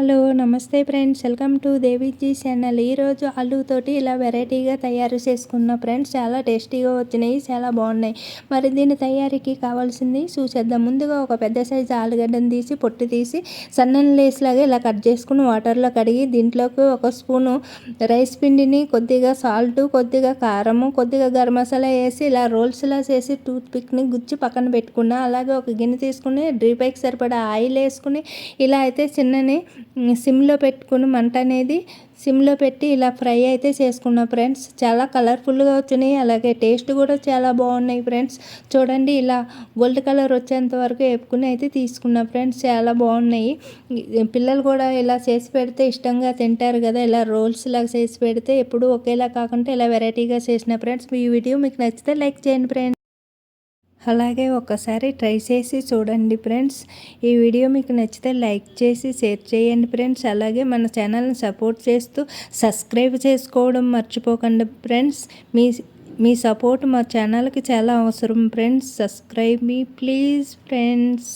Hello namaste friends. Welcome to Deviji channel. ఈరోజు ఆలుతోటి ఇలా వెరైటీగా తయారు చేసుకున్న ఫ్రెండ్స్ చాలా టేస్టీగా వచ్చినాయి చాలా బాగున్నాయి. మరి దీని తయారీకి కావాల్సింది చూసేద్దాం. ముందుగా ఒక పెద్ద సైజు ఆలుగడ్డను తీసి పొట్టు తీసి సన్నని లేస్లాగా ఇలా కట్ చేసుకుని వాటర్లో కడిగి దీంట్లోకి ఒక స్పూను రైస్ పిండిని కొద్దిగా సాల్ట్ కొద్దిగా కారము కొద్దిగా గరం మసాలా వేసి ఇలా రోల్స్లా చేసి టూత్ పిక్ని గుచ్చి పక్కన పెట్టుకున్నా అలాగే ఒక గిన్నె తీసుకుని డ్రీపైకి సరిపడా ఆయిల్ వేసుకుని ఇలా అయితే చిన్నని సిమ్లో పెట్టుకుని మంట అనేది సిమ్లో పెట్టి ఇలా ఫ్రై అయితే చేసుకున్నాం ఫ్రెండ్స్. చాలా కలర్ఫుల్గా వచ్చినాయి. అలాగే టేస్ట్ కూడా చాలా బాగున్నాయి ఫ్రెండ్స్. చూడండి ఇలా గోల్డ్ కలర్ వచ్చేంత వరకు వేపుకుని అయితే తీసుకున్నాం ఫ్రెండ్స్. చాలా బాగున్నాయి. పిల్లలు కూడా ఇలా చేసి పెడితే ఇష్టంగా తింటారు కదా. ఇలా రోల్స్ లాగా చేసి పెడితే ఎప్పుడు ఒకేలా కాకుండా ఇలా వెరైటీగా చేసిన ఫ్రెండ్స్. మీ వీడియో మీకు నచ్చితే లైక్ చేయండి ఫ్రెండ్స్. అలాగే ఒకసారి ట్రై చేసి చూడండి ఫ్రెండ్స్. ఈ వీడియో మీకు నచ్చితే లైక్ చేసి షేర్ చేయండి ఫ్రెండ్స్. అలాగే మన ఛానల్ని సపోర్ట్ చేస్తూ సబ్స్క్రైబ్ చేసుకోవడం మర్చిపోకండి ఫ్రెండ్స్. మీ మీ సపోర్ట్ మా ఛానల్కి చాలా అవసరం ఫ్రెండ్స్. సబ్స్క్రైబ్ మీ ప్లీజ్ ఫ్రెండ్స్.